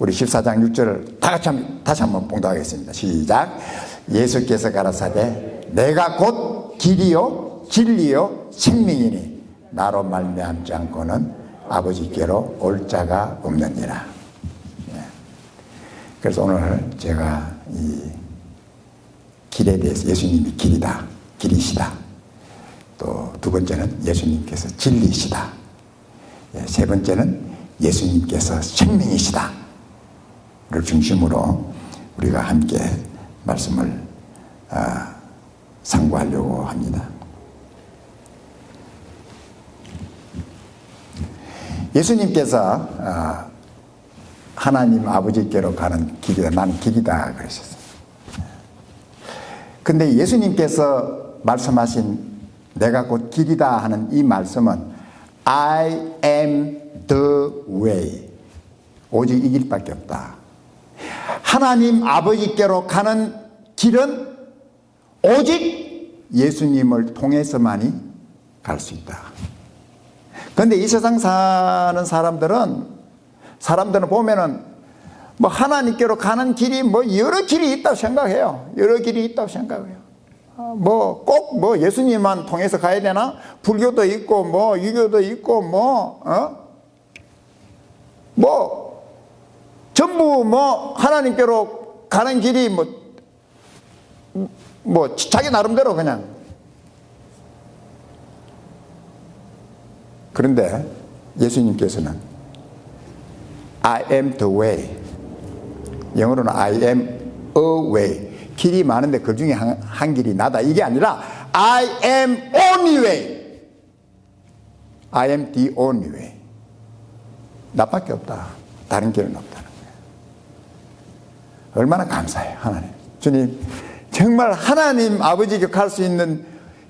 우리 14장 6절을 다 같이 한- 다시 한번 봉독하겠습니다. 시작. 예수께서 가라사대 내가 곧 길이요 진리요 생명이니 나로 말미암지 않고는 아버지께로 올 자가 없느니라. 예. 그래서 오늘 제가 이 길에 대해서 예수님이 길이다, 길이시다. 또 두 번째는 예수님께서 진리시다. 예, 세 번째는 예수님께서 생명이시다. 를 중심으로 우리가 함께 말씀을 아, 상고하려고 합니다. 예수님께서 아, 하나님 아버지께로 가는 길이다. 나는 길이다. 그러셨어요. 근데 예수님께서 말씀하신 내가 곧 길이다 하는 이 말씀은 I am the way. 오직 이 길밖에 없다. 하나님 아버지께로 가는 길은 오직 예수님을 통해서만이 갈 수 있다. 그런데 이 세상 사는 사람들은 사람들은 보면은 뭐 하나님께로 가는 길이 뭐 여러 길이 있다고 생각해요. 여러 길이 있다고 생각해요. 뭐 꼭뭐 예수님만 통해서 가야 되나? 불교도 있고 뭐 유교도 있고 뭐 어? 뭐 전부 뭐 하나님께로 가는 길이 뭐, 뭐 자기 나름대로 그냥. 그런데 예수님께서는 I am the way. 영어로는 I am a way. 길이 많은데 그 중에 한, 한 길이 나다. 이게 아니라 I am only way. I am the only way. 나밖에 없다. 다른 길은 거예요. 얼마나 감사해요, 하나님. 주님, 정말 하나님 아버지께 갈수 있는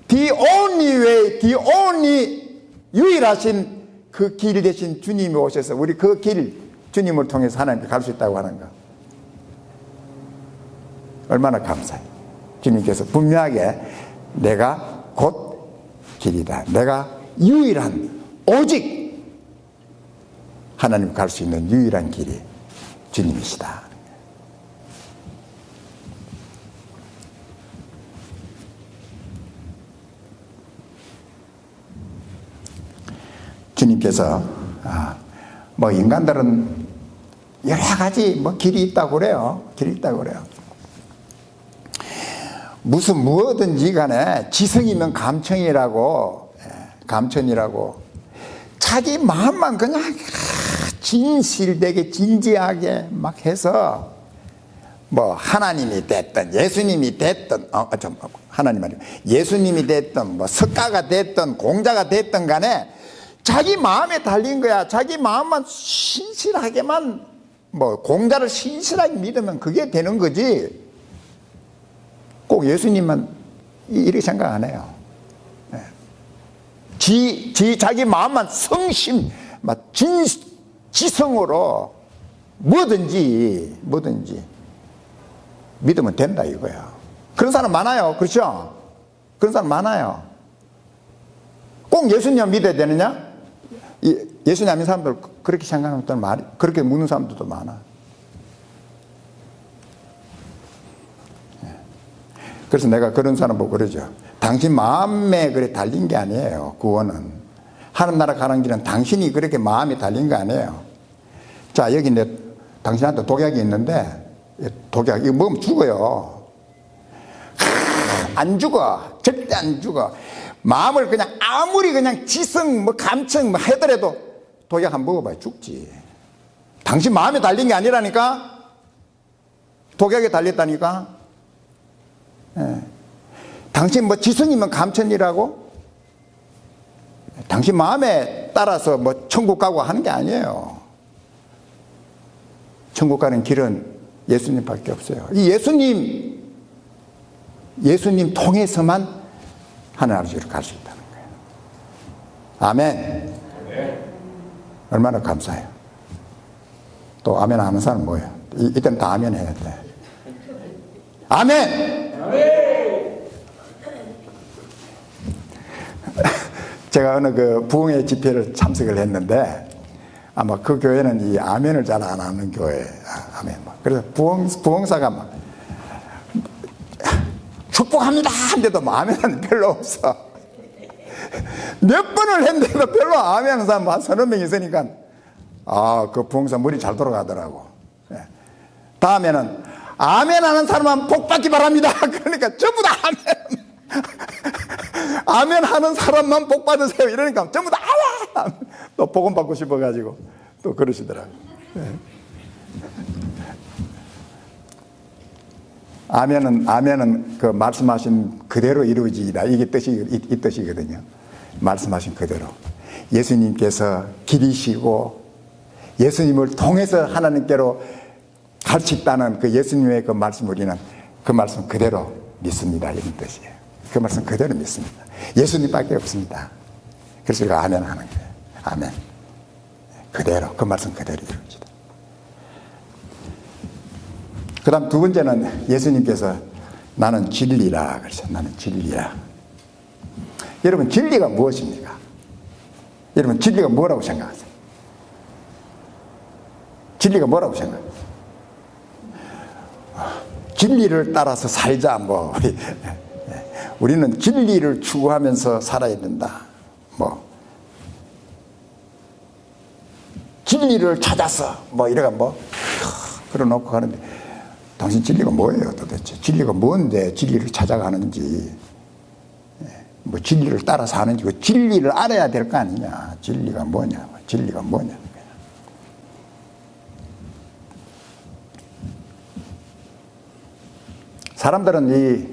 the only way, the only 유일하신 그 길 대신 주님이 오셔서 우리 그 길 주님을 통해서 하나님께 갈 수 있다고 하는 거. 얼마나 감사해요. 주님께서 분명하게 내가 곧 길이다. 내가 유일한 오직 하나님 갈 수 있는 유일한 길이 주님이시다. 주님께서 아, 뭐 인간들은 여러 가지 뭐 길이 있다고 그래요. 길이 있다고 그래요. 무슨 무엇든지 간에 지성이면 감청이라고 예, 감천이라고 자기 마음만 그냥 진실되게 진지하게 막 해서 뭐 하나님이 됐든 예수님이 됐든 어, 좀 하나님 아니고 예수님이 됐든 뭐 석가가 됐든 공자가 됐든 간에 자기 마음에 달린 거야. 자기 마음만 신실하게만 뭐 공자를 신실하게 믿으면 그게 되는 거지. 꼭 예수님만 이렇게 생각 안 해요. 예. 지, 지 자기 마음만 성심, 막 진, 지성으로 뭐든지 뭐든지 믿으면 된다 이거야. 그런 사람 많아요. 그렇죠? 그런 사람 많아요. 꼭 예수님 믿어야 되느냐? 예- 예수님 안 믿는 사람들 그렇게 생각하는 사람 많이, 그렇게 묻는 사람들도 많아. 예. 그래서 내가 그런 사람 보고 그러죠. 당신 마음에 그래 달린 게 아니에요. 구원은. 하는 나라 가는 길은 당신이 그렇게 마음에 달린 거 아니에요. 자, 여기 내 당신한테 독약이 있는데, 이 독약, 이거 먹으면 죽어요. 안 죽어. 절대 안 죽어. 마음을 그냥 아무리 그냥 지성, 뭐 감청 뭐 하더라도 독약 한번 먹어봐야 죽지. 당신 마음에 달린 게 아니라니까? 독약에 달렸다니까? 예. 당신 뭐 지성이면 감천이라고? 당신 마음에 따라서 뭐 천국 가고 하는 게 아니에요. 천국 가는 길은 예수님밖에 없어요. 이 예수님, 예수님 통해서만 하늘 아버지로 갈 수 있다는 거예요. 아멘. 얼마나 감사해요. 또 아멘 하는 사람 뭐예요? 이, 이때는 다 아멘 해야 돼. 아멘! 제가 어느 그 부흥회 집회를 참석을 했는데 아마 그 교회는 이 아멘을 잘 안 하는 교회. 아멘. 막. 그래서 부흥, 부흥사가 막 축복합니다. 한데도 뭐 아멘은 별로 없어. 몇 번을 했는데도 별로 아멘 하는 사람 한 서너 명 있으니까 아, 그 부흥사 머리 잘 돌아가더라고. 예. 다음에는 아멘 하는 사람만 복 받기 바랍니다. 그러니까 전부 다 아멘. 아멘 하는 사람만 복 받으세요. 이러니까 전부 다 아멘. 또 복음 받고 싶어가지고 또 그러시더라고. 예. 아멘은 아멘은 그 말씀하신 그대로 이루어지이다. 이게 뜻이 이, 이 뜻이거든요. 말씀하신 그대로 예수님께서 길이시고 예수님을 통해서 하나님께로 가르쳤다는 그 예수님의 그 말씀 우리는 그 말씀 그대로 믿습니다. 이런 뜻이에요. 그 말씀 그대로 믿습니다. 예수님밖에 없습니다. 그래서 우리가 아멘 하는 거예요. 아멘. 그대로 그 말씀 그대로 이루어지다. 그 다음 두 번째는 예수님께서 나는 진리라 그러죠. 나는 진리라. 여러분, 진리가 무엇입니까? 여러분, 진리가 뭐라고 생각하세요? 진리가 뭐라고 생각해요? 진리를 따라서 살자, 뭐. 우리, 우리는 진리를 추구하면서 살아야 된다. 뭐. 진리를 찾아서, 뭐, 이래가 뭐, 그래 놓고 가는데, 당신 진리가 뭐예요, 도대체? 진리가 뭔데 진리를 찾아가는지, 예, 뭐 진리를 따라 사는지, 그 진리를 알아야 될 거 아니냐? 진리가 뭐냐? 뭐 진리가 뭐냐? 사람들은 이,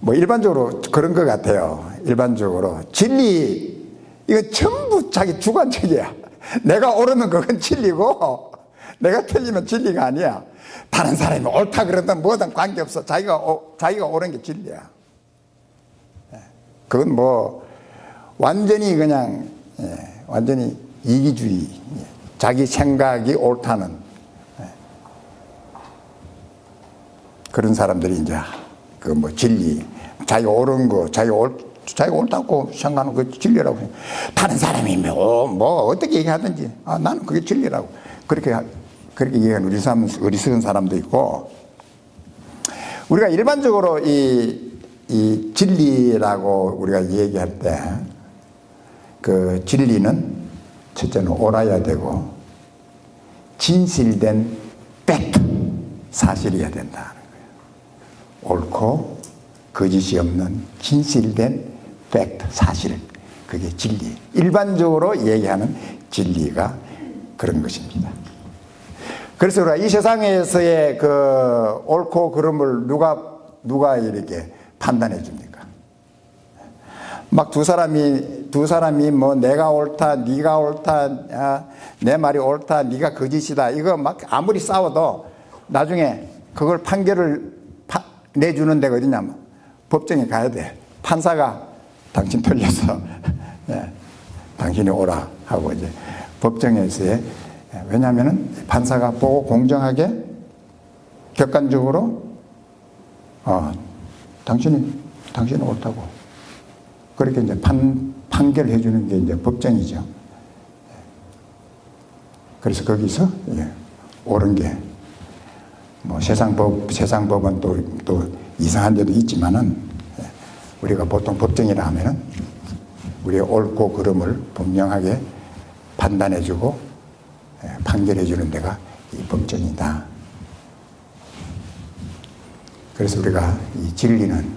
뭐 일반적으로 그런 것 같아요. 일반적으로. 진리, 이거 전부 자기 주관적이야. 내가 옳으면 그건 진리고, 내가 틀리면 진리가 아니야. 다른 사람이 옳다 그러든 뭐든 관계없어. 자기가, 오- 자기가 옳은 게 진리야. 예. 그건 뭐, 완전히 그냥, 예, 완전히 이기주의. 예. 자기 생각이 옳다는 예. 그런 사람들이 이제 그 뭐 진리, 자기가 옳은 거, 자기가 옳, 자기가 옳다고 생각하는 그 진리라고. 다른 사람이 뭐, 뭐 어떻게 얘기하든지, 아, 나는 그게 진리라고. 그렇게, 하- 그렇게 얘기하는 어리석은, 어리석은 사람도 있고, 우리가 일반적으로 이, 이 진리라고 우리가 얘기할 때, 그 진리는 첫째는 옳아야 되고, 진실된 팩트, 사실이어야 된다. 옳고 거짓이 없는 진실된 팩트, 사실. 그게 진리. 일반적으로 얘기하는 진리가 그런 것입니다. 그래서 우리가 이 세상에서의 그 옳고 그름을 누가, 누가 이렇게 판단해 줍니까? 막 두 사람이, 두 사람이 뭐 내가 옳다, 네가 옳다, 아, 내 말이 옳다, 네가 거짓이다. 이거 막 아무리 싸워도 나중에 그걸 판결을 파- 내주는 데가 어디냐면 법정에 가야 돼. 판사가 당신 틀려서 예, 당신이 오라 하고 이제 법정에서의 예, 왜냐하면은 판사가 보고 공정하게 객관적으로 어, 당신이 당신이 옳다고. 그렇게 이제 판 판결해 주는 게 이제 법정이죠. 그래서 거기서 예, 옳은 게. 뭐 세상 법 세상 법은 또 또 이상한 데도 있지만은 예, 우리가 보통 법정이라 하면은 우리의 옳고 그름을 분명하게 판단해주고 예, 판결해주는 데가 이 법정이다. 그래서 우리가 이 진리는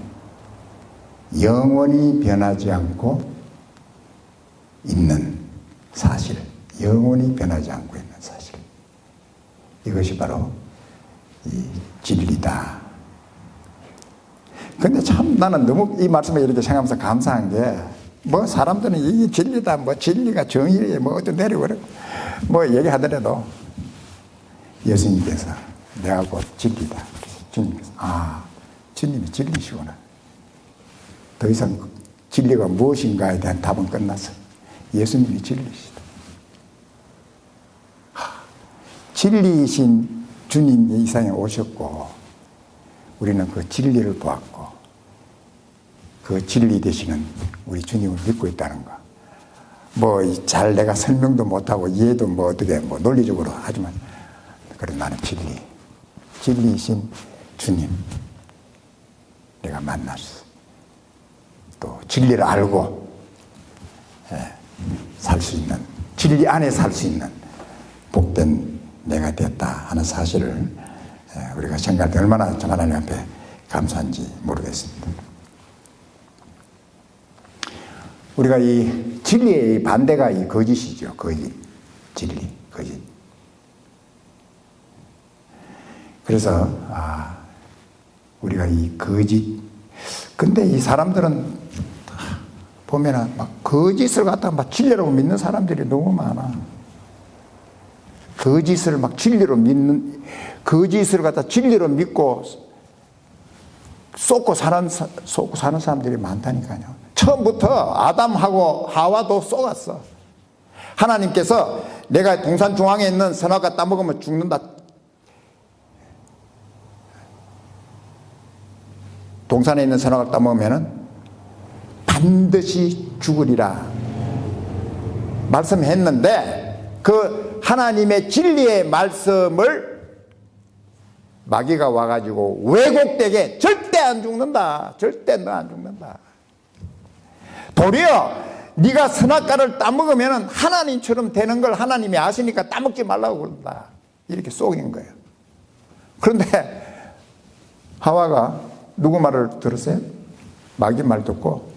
영원히 변하지 않고 있는 사실, 영원히 변하지 않고 있는 사실. 이것이 바로 이 진리다. 근데 참 나는 너무 이 말씀을 이렇게 생각하면서 감사한 게, 뭐 사람들은 이게 진리다, 뭐 진리가 정의에 뭐 어떤 내려오고, 뭐 얘기하더라도 예수님께서 내가 곧 진리다. 주님께서, 아, 주님이 진리시구나. 더 이상 진리가 무엇인가에 대한 답은 끝났어. 예수님이 진리시다. 하, 진리이신 주님이 이 세상에 오셨고, 우리는 그 진리를 보았고, 그 진리 되시는 우리 주님을 믿고 있다는 거. 뭐, 잘 내가 설명도 못하고 이해도 뭐 어떻게 뭐 논리적으로 하지만 그래 나는 진리, 진리이신 주님 내가 만났어. 또 진리를 알고 살수 있는 진리 안에 살 수 있는 복된 내가 됐다 하는 사실을 예, 우리가 생각할 때 얼마나 참 하나님 앞에 감사한지 모르겠습니다. 우리가 이 진리의 반대가 이 거짓이죠. 거짓. 진리, 거짓. 그래서 아 우리가 이 거짓 근데 이 사람들은 보면은 막 거짓을 갖다가 막 진리라고 믿는 사람들이 너무 많아. 거짓을 막 진리로 믿는 거짓을 갖다 진리로 믿고 쏟고 사는 사- 쏟고 사는 사람들이 많다니까요. 처음부터 아담하고 하와도 쏘갔어. 하나님께서 내가 동산 중앙에 있는 선악과 따먹으면 죽는다. 동산에 있는 선악을 따먹으면은 반드시 죽으리라. 말씀했는데 그 하나님의 진리의 말씀을 마귀가 와가지고 왜곡되게 절대 안 죽는다. 절대 너 안 죽는다. 도리어 네가 선악과를 따먹으면 하나님처럼 되는 걸 하나님이 아시니까 따먹지 말라고 그런다. 이렇게 속인 거예요. 그런데 하와가 누구 말을 들었어요? 마귀 말 듣고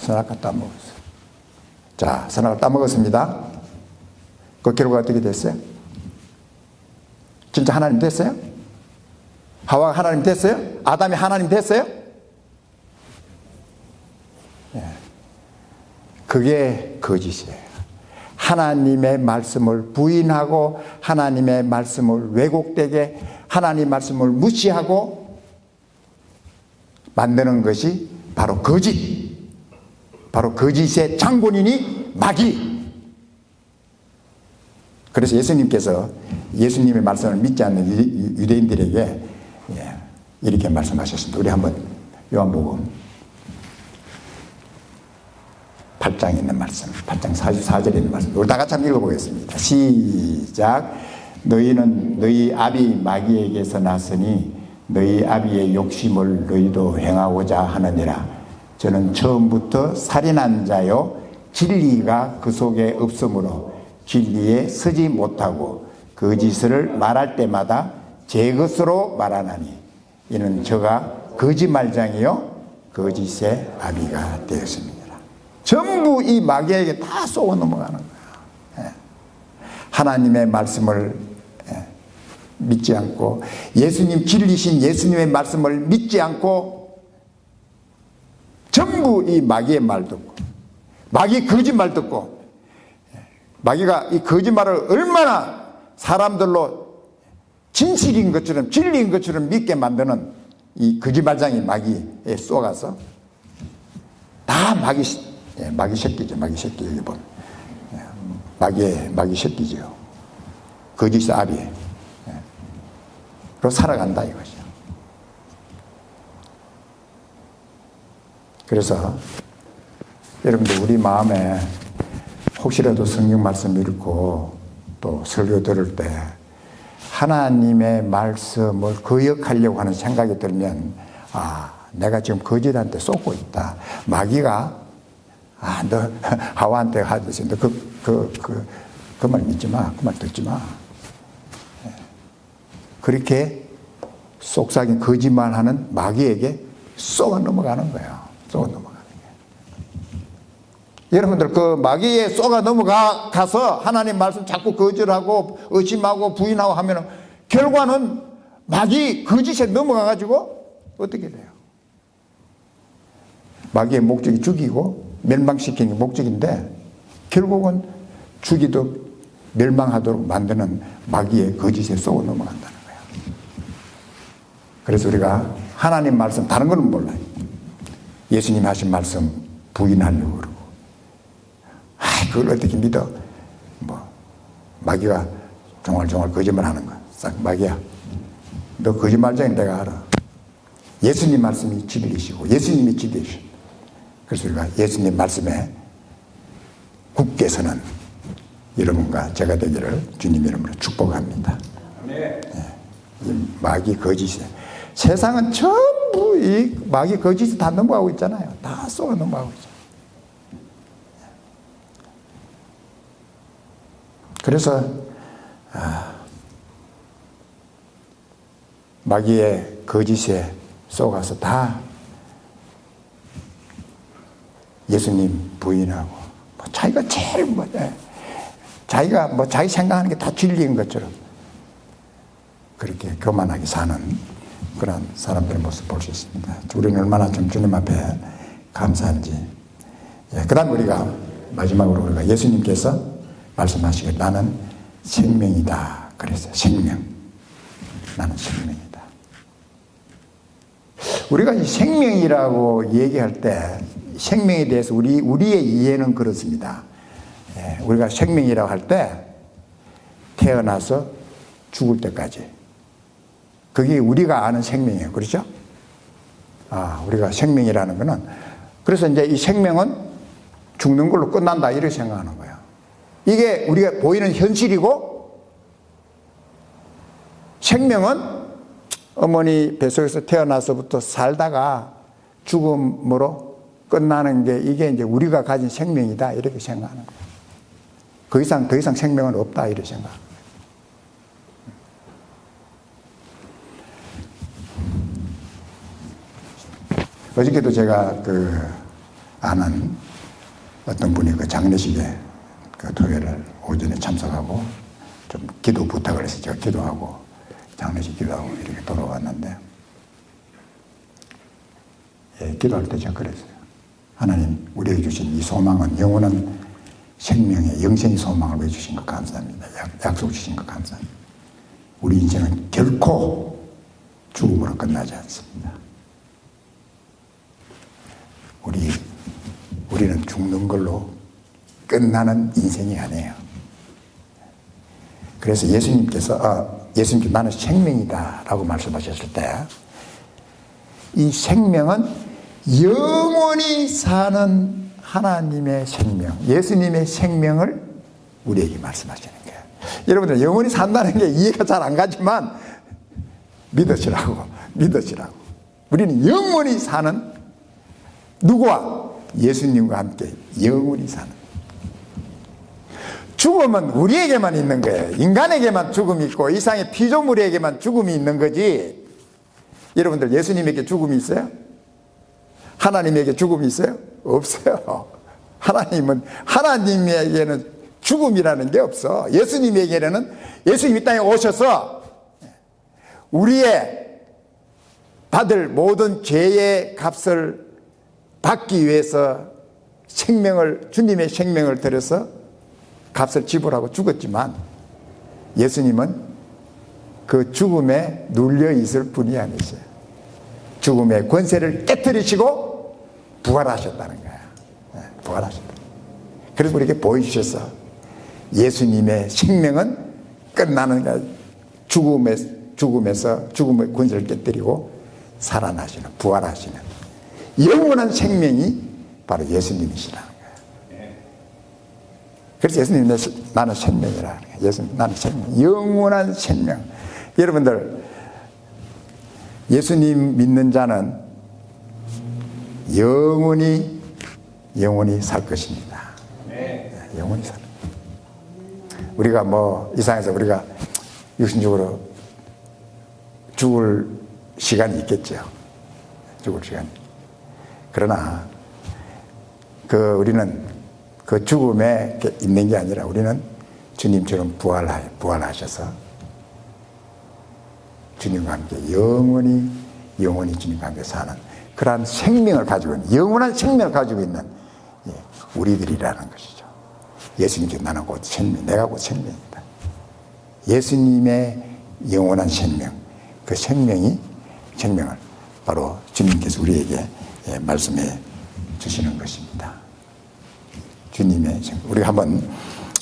선악과 따먹었어요. 자, 선악을 따먹었습니다. 그 결과가 어떻게 됐어요? 진짜 하나님 됐어요? 하와가 하나님 됐어요? 아담이 하나님 됐어요? 예. 그게 거짓이에요. 하나님의 말씀을 부인하고 하나님의 말씀을 왜곡되게 하나님 말씀을 무시하고 만드는 것이 바로 거짓. 바로 거짓의 장본인이 마귀. 그래서 예수님께서 예수님의 말씀을 믿지 않는 유- 유대인들에게 예, 이렇게 말씀하셨습니다. 우리 한번 요한복음 8장에 있는 말씀, 8장 44절에 있는 말씀. 우리 다 같이 한번 읽어보겠습니다. 시작. 너희는 너희 아비 마귀에게서 났으니 너희 아비의 욕심을 너희도 행하고자 하느니라. 저는 처음부터 살인한 자요 진리가 그 속에 없으므로 진리에 서지 못하고 거짓을 말할 때마다 제 것으로 말하나니 이는 저가 거짓말장이요 거짓의 아비가 되었습니다. 전부 이 마귀에게 다 쏘고 넘어가는. 예. 하나님의 말씀을 예, 믿지 않고 예수님 진리신 예수님의 말씀을 믿지 않고 전부 이 마귀의 말 듣고 마귀 거짓말 듣고 예, 마귀가 이 거짓말을 얼마나 사람들로 진실인 것처럼 진리인 것처럼 믿게 만드는 이 거짓말장이 마귀에 쏘가서 다 마귀 시- 예, 마귀 새끼죠 마귀 새끼 보면 예, 마귀의 마귀 새끼죠. 거짓의 아비. 예. 로 살아간다 이것이요 그래서 여러분들 우리 마음에 혹시라도 성경 말씀 읽고 또 설교 들을 때 하나님의 말씀을 거역하려고 하는 생각이 들면 아 내가 지금 거짓한테 쏟고 있다. 마귀가 아 너 하와한테 하듯이 너 그 그그 말 믿지 마 그 말 듣지 마 예. 그렇게 속삭인 거짓말하는 마귀에게 쏘아 넘어가는 거예요 쏘아 넘어가는 거예요 여러분들 그 마귀에 쏘가 넘어가 가서 하나님 말씀 자꾸 거절하고 의심하고 부인하고 하면은 결과는 마귀 거짓에 넘어가 가지고 어떻게 돼요? 마귀의 목적이 죽이고 멸망시키는 게 목적인데 결국은 죽이도 멸망하도록 만드는 마귀의 거짓에 쏘고 넘어간다는 거예요. 그래서 우리가 하나님 말씀 다른 거는 몰라요. 예수님 하신 말씀 부인하려고 그러고 아, 그걸 어떻게 믿어? 뭐, 마귀가 종알종알 거짓말 하는 거야. 싹 마귀야. 너 거짓말쟁이 내가 알아. 예수님 말씀이 진리시고, 예수님이 진리시 그래서 우리가 예수님 말씀에 굳게 서는 여러분과 제가 되기를 주님 이름으로 축복합니다. 네. 이 마귀 거짓이 세상은 전부 이 마귀 거짓이 다 넘어가고 있잖아요. 다 쏘아 넘어가고 있죠. 그래서 아, 마귀의 거짓에 속아서 다 예수님 부인하고 뭐 자기가 제일 뭐 예, 자기가 뭐 자기 생각하는 게 다 진리인 것처럼 그렇게 교만하게 사는 그런 사람들의 모습 볼 수 있습니다. 우리는 얼마나 좀 주님 앞에 감사한지. 예, 그 다음 우리가 마지막으로 우리가 예수님께서 말씀하시길 나는 생명이다. 그랬어요. 생명. 나는 생명이다. 우리가 이 생명이라고 얘기할 때 생명에 대해서 우리, 우리의 이해는 그렇습니다. 예, 우리가 생명이라고 할 때 태어나서 죽을 때까지 그게 우리가 아는 생명이에요. 그렇죠? 아, 우리가 생명이라는 거는 그래서 이제 이 생명은 죽는 걸로 끝난다 이렇게 생각하는 거예요. 이게 우리가 보이는 현실이고 생명은 어머니 뱃속에서 태어나서부터 살다가 죽음으로 끝나는 게 이게 이제 우리가 가진 생명이다 이렇게 생각하는 거예요. 그 이상 더 이상 생명은 없다 이렇게 생각. 어저께도 제가 그 아는 어떤 분이 그 장례식에 그 토요일을 오전에 참석하고 좀 기도 부탁을 해서 제가 기도하고 장례식 기도하고 이렇게 돌아왔는데 예, 기도할 때 제가 그랬어요. 하나님 우리에게 주신 이 소망은 영원한 생명의 영생의 소망을 왜 주신 것 감사합니다. 약, 약속 주신 것 감사합니다. 우리 인생은 결코 죽음으로 끝나지 않습니다. 우리 우리는 죽는 걸로 끝나는 인생이 아니에요. 그래서 예수님께서 아, 예수님께서 나는 생명이다라고 말씀하셨을 때 이 생명은 영원히 사는 하나님의 생명, 예수님의 생명을 우리에게 말씀하시는 거예요. 여러분들 영원히 산다는 게 이해가 잘 안 가지만 믿으시라고 믿으시라고. 우리는 영원히 사는 누구와 예수님과 함께 영원히 사는. 죽음은 우리에게만 있는 거예요. 인간에게만 죽음이 있고 이상의 피조물에게만 죽음이 있는 거지. 여러분들 예수님에게 죽음이 있어요? 하나님에게 죽음이 있어요? 없어요. 하나님은 하나님에게는 죽음이라는 게 없어. 예수님에게는 예수님이 땅에 오셔서 우리의 받을 모든 죄의 값을 받기 위해서 생명을 주님의 생명을 들여서 값을 지불하고 죽었지만 예수님은 그 죽음에 눌려 있을 뿐이 아니세요. 죽음의 권세를 깨뜨리시고 부활하셨다는 거야. 네, 부활하셨다. 그래서 우리에게 보여주셔서 예수님의 생명은 끝나는 거야. 죽음에, 죽음에서 죽음의 권세를 깨뜨리고 살아나시는, 부활하시는 영원한 생명이 바로 예수님이시라는 거예요. 그래서 예수님 나는 생명이라는 거예요. 예수님 나는 생명, 영원한 생명. 여러분들 예수님 믿는 자는 영원히 영원히 살 것입니다. 네, 영원히 살. 우리가 뭐 이상해서 우리가 육신적으로 죽을 시간이 있겠죠. 죽을 시간. 그러나 그 우리는 그 죽음에 있는 게 아니라 우리는 주님처럼 부활하, 부활하셔서 주님과 함께 영원히 영원히 주님과 함께 사는 그러한 생명을 가지고 있는 영원한 생명을 가지고 있는 예, 우리들이라는 것이죠. 예수님께 나는 곧 생명, 내가 곧 생명이다. 예수님의 영원한 생명, 그 생명이 생명을 바로 주님께서 우리에게 예, 말씀해 주시는 것입니다. 주님의 생명. 우리 한번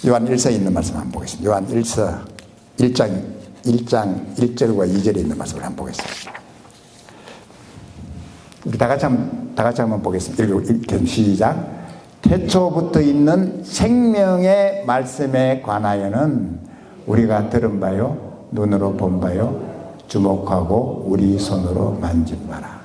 요한 1서에 있는 말씀 한번 보겠습니다. 요한 1서 1장 1장 1절과 2절에 있는 말씀을 한번 보겠습니다. 우리 다 같이 한번, 다 같이 한번 보겠습니다. 읽어, 시작. 태초부터 있는 생명의 말씀에 관하여는 우리가 들은 바요, 눈으로 본 바요 주목하고 우리 손으로 만진 바라.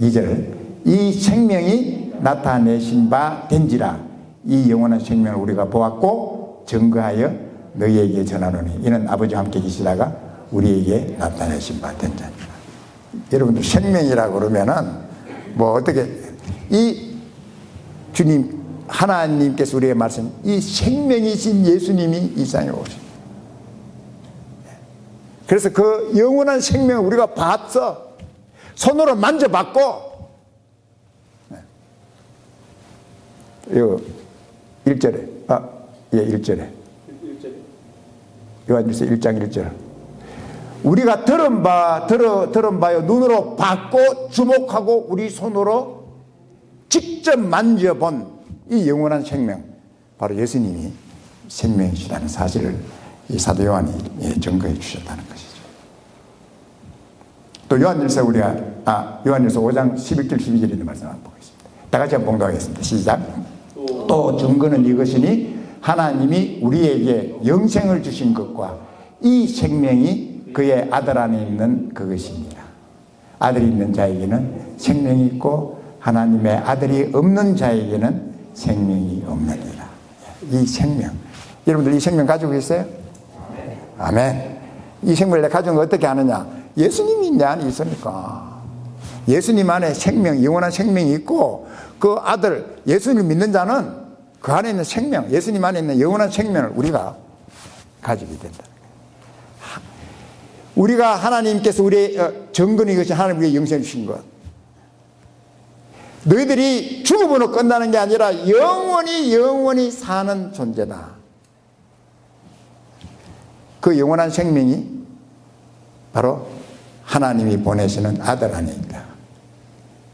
2절 이 생명이 나타내신 바 된지라 이 영원한 생명을 우리가 보았고 증거하여 너희에게 전하노니 이는 아버지와 함께 계시다가 우리에게 나타내신 바 된 자니라. 여러분들 생명이라고 그러면은 뭐 어떻게 이 주님 하나님께서 우리에게 말씀 이 생명이신 예수님이 이 세상에 오신 그래서 그 영원한 생명을 우리가 봤어 손으로 만져봤고 요 1절에 아, 예, 1절에. 요한일서 1장 1절 우리가 들은 바 들어 들은 바요 눈으로 봤고 주목하고 우리 손으로 직접 만져본 이 영원한 생명 바로 예수님이 생명이시라는 사실을 이 사도 요한이 예, 증거해 주셨다는 것이죠. 또 요한일서 우리가 아 요한일서 5장 11절 12절에 있는 말씀 한번 보겠습니다. 다 같이 한번 봉독하겠습니다. 시작. 또 증거는 이것이니 하나님이 우리에게 영생을 주신 것과 이 생명이 그의 아들 안에 있는 그것입니다. 아들이 있는 자에게는 생명이 있고 하나님의 아들이 없는 자에게는 생명이 없느니라. 이 생명. 여러분들 이 생명 가지고 계세요? 아멘. 이 생명을 내가 가지고 어떻게 하느냐? 예수님이 내 안에 있으니까. 예수님 안에 생명, 영원한 생명이 있고 그 아들, 예수님을 믿는 자는 그 안에 있는 생명, 예수님 안에 있는 영원한 생명을 우리가 가지게 된다. 우리가 하나님께서 우리의 어, 정근이 것이 하나님 우리의 영생을 주신 것. 너희들이 죽음으로 끝나는 게 아니라 영원히 영원히 사는 존재다. 그 영원한 생명이 바로 하나님이 보내시는 아들 있다.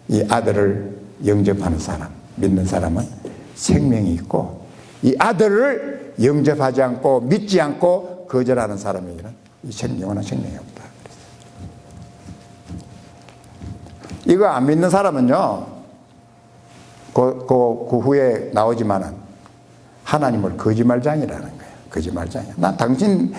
이 아들을 영접하는 사람, 믿는 사람은 생명이 있고 이 아들을 영접하지 않고 믿지 않고 거절하는 사람에게는 이 생, 영원한 생명이 없다. 이거 안 믿는 사람은요, 그, 그, 그 후에 나오지만은 하나님을 거짓말장이라는 거예요. 거짓말장이야. 난 당신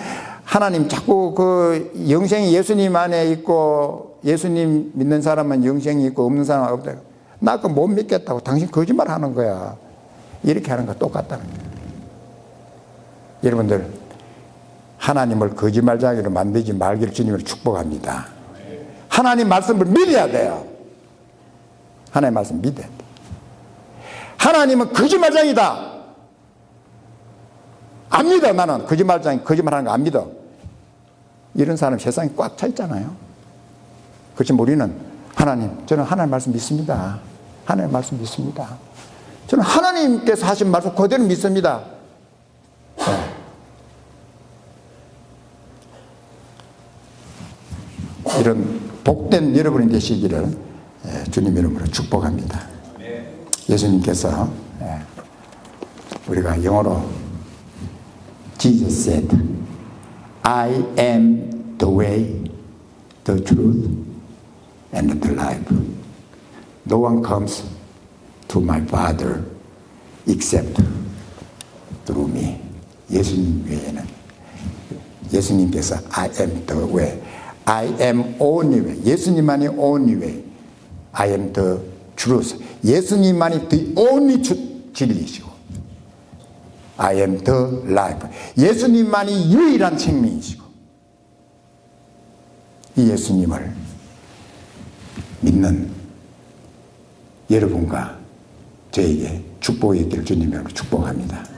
하나님 자꾸 그 영생이 예수님 안에 있고 예수님 믿는 사람은 영생이 있고 없는 사람은 없다. 나 그거 못 믿겠다고 당신 거짓말 하는 거야. 이렇게 하는 거 똑같다는 거예요. 여러분들 하나님을 거짓말장이로 만들지 말기를 주님으로 축복합니다. 하나님 말씀을 믿어야 돼요. 하나님 말씀 믿어야 돼. 하나님은 거짓말장이다. 안 믿어 나는 거짓말장 거짓말하는 거 안 믿어. 이런 사람 세상에 꽉 차 있잖아요. 그렇지만 우리는 하나님 저는 하나님 말씀 믿습니다. 하나님 말씀 믿습니다. 저는 하나님께서 하신 말씀 그대로 믿습니다. 네. 이런 복된 여러분이 되시기를 예, 주님 이름으로 축복합니다. 예수님께서 예, 우리가 영어로 Jesus said, I am the way, the truth, and the life. No one comes to my Father except through me. 예수님 외에는 예수님께서 I am the way, I am only way. 예수님만이 only way. I am the truth. 예수님만이 the only truth, 진리시고. I am the life. 예수님만이 유일한 생명이시고. 이 예수님을 믿는 여러분과 저에게 축복이 있기를 주님으로 축복합니다.